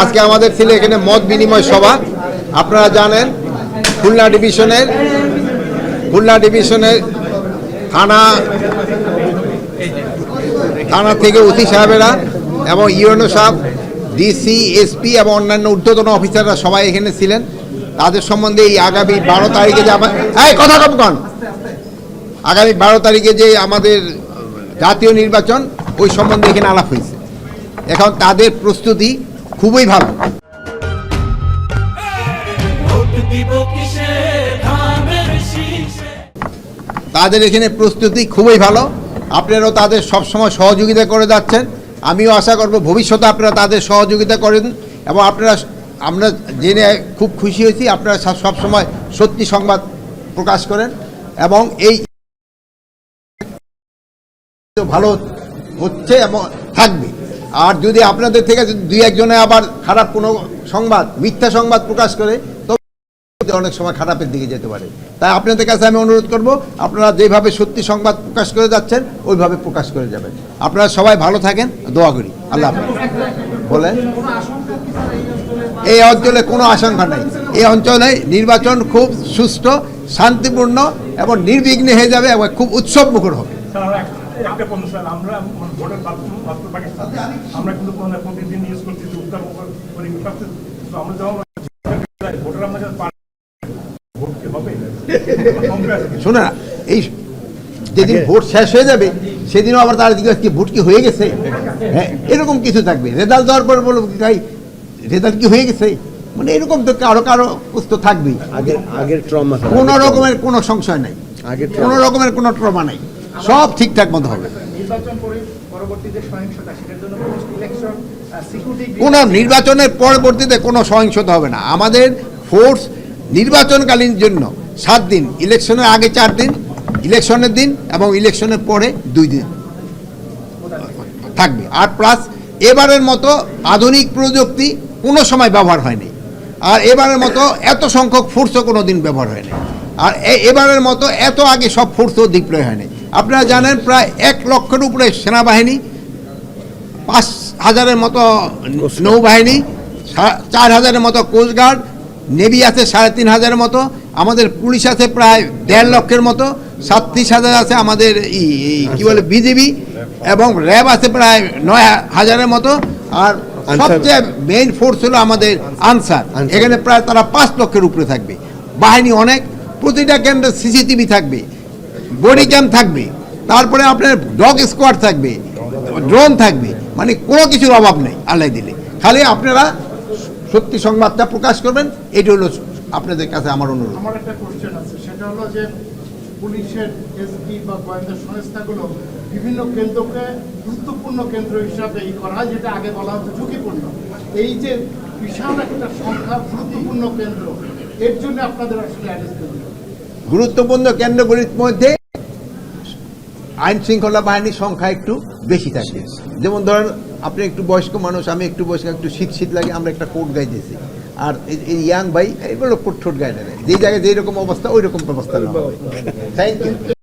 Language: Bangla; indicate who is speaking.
Speaker 1: আজকে আমাদের ছিল এখানে মত বিনিময় সভা। আপনারা জানেন, খুলনা ডিভিশনের খুলনা ডিভিশনের থানা থানা থেকে অতি সাহেবেরা এবং ইউএনও সাহেব, ডিসি, এসপি এবং অন্যান্য ঊর্ধ্বতন অফিসাররা সবাই এখানে ছিলেন। তাদের সম্বন্ধে এই আগামী বারো তারিখে যে আমার কথা কম কন। আগামী বারো তারিখে যে আমাদের জাতীয় নির্বাচন, ওই সম্বন্ধে এখানে আলাপ হয়েছে। এখন তাদের প্রস্তুতি খুবই ভালো। তাদের এখানে প্রস্তুতি খুবই ভালো। আপনারাও তাদের সবসময় সহযোগিতা করে যাচ্ছেন। আমিও আশা করব ভবিষ্যতে আপনারা তাদের সহযোগিতা করেন এবং আপনারা আমরা জেনে খুব খুশি হয়েছি, আপনারা সব- সবসময় সত্যি সংবাদ প্রকাশ করেন এবং এই ভালো হচ্ছে এবং থাকবে। আর যদি আপনাদের থেকে দুই একজনে আবার খারাপ কোনো সংবাদ, মিথ্যা সংবাদ প্রকাশ করে তো অনেক সময় খারাপের দিকে যেতে পারে। তাই আপনাদের কাছে আমি অনুরোধ করব, আপনারা যেভাবে সত্যি সংবাদ প্রকাশ করে যাচ্ছেন, ওইভাবে প্রকাশ করে যাবেন। আপনারা সবাই ভালো থাকেন, দোয়া করি। আল্লাহ বলেন? এই অঞ্চলে কোনো আশঙ্কা নাই। এই অঞ্চলে নির্বাচন খুব সুষ্ঠু, শান্তিপূর্ণ এবং নির্বিঘ্নে হয়ে যাবে এবং খুব উৎসব মুখর হবে।
Speaker 2: স্যার, আমরা এক- স্যার, আমরা মানে ভোটের বাথরুম পাকিস্তান, আমরা কিন্তু প্রতিদিন ইউজ করছি যে উত্তর পূর্ব পরিবেশ আমরা যখন ভোটার আমরা ভোট কি হবে? কমবে
Speaker 1: শোনো এই যেদিন ভোট শেষ হয়ে যাবে সেদিনও আবার তারা জিজ্ঞাসা কি ভোট কি হয়ে গেছে? হ্যাঁ এরকম কিছু থাকবে। রেজাল্ট দেওয়ার পর বলব কি ভাই রেজাল্ট কি হয়ে গেছে? মানে এরকম তো কারও কারও প্রশ্ন থাকবেই।
Speaker 3: আগের আগের ট্রমা
Speaker 1: কোনো রকমের কোনো সংশয় নাই।
Speaker 3: আগের
Speaker 1: কোনো রকমের কোনো ট্রমা নাই। সব ঠিকঠাক মতো হবে। কোনো নির্বাচনের পরবর্তীতে কোনো সহিংসতা হবে না। আমাদের ফোর্স নির্বাচনকালীন জন্য সাত দিন ইলেকশনের আগে চার দিন ইলেকশনের দিন এবং ইলেকশনের পরে দুই দিন থাকবে। আর প্লাস এবারের মতো আধুনিক প্রযুক্তি কোনো সময় ব্যবহার হয়নি। আর এবারের মতো এত সংখ্যক ফোর্সও কোনো দিন ব্যবহার হয়নি। আর এবারের মতো এত আগে সব ফোর্সও ডিপ্লয় হয়নি। আপনারা জানেন প্রায় এক লক্ষের উপরে সেনাবাহিনী পাঁচ হাজারের মতো নৌবাহিনী চার হাজারের মতো কোস্টগার্ড নেভি আছে সাড়ে তিন হাজারের মতো আমাদের পুলিশ আছে প্রায় দেড় লক্ষের মতো সাতত্রিশ হাজার আছে আমাদের কি বলে বিজেপি এবং র্যাব আছে প্রায় নয় হাজারের মতো আর সবচেয়ে মেইন ফোর্স হলো আমাদের আনসার
Speaker 3: আনসার।
Speaker 1: এখানে প্রায় তারা পাঁচ লক্ষের উপরে থাকবে। বাহিনী অনেক প্রতিটা কেন্দ্রে সিসিটিভি থাকবে। বডি ক্যাম্প থাকবে তারপরে আপনার ডগ স্কোয়াড থাকবে ড্রোন থাকবে মানে কোনো কিছুর অভাব নেই আল্লাহ দিলে। খালি আপনারা সত্যি সংবাদটা প্রকাশ করবেন এটি হলো আপনাদের কাছে আমার অনুরোধ।
Speaker 4: আমার একটা কোশ্চেন আছে সেটা হলো যে পুলিশের এসপি বা গোয়েন্দা সংস্থাগুলো বিভিন্ন কেন্দ্রকে গুরুত্বপূর্ণ কেন্দ্র হিসাবে ই করা হয় যেটা আগে বলা হতো ঝুঁকিপূর্ণ। এই যে বিশাল একটা সংখ্যা গুরুত্বপূর্ণ কেন্দ্র এর জন্য আপনাদের আসলে
Speaker 1: গুরুত্বপূর্ণ কেন্দ্রগুলির মধ্যে আইন শৃঙ্খলা বাহিনীর সংখ্যা একটু বেশি থাকে। যেমন ধরেন আপনি একটু বয়স্ক মানুষ আমি একটু বয়স্ক একটু শীত শীত লাগে আমরা একটা কোট দিয়েছি আর এই- ইয়াং ভাই এগুলো কোট ঠোঁট গায়ে নেয় যেই জায়গায় যেই রকম অবস্থা ওই রকম অবস্থা থ্যাংক ইউ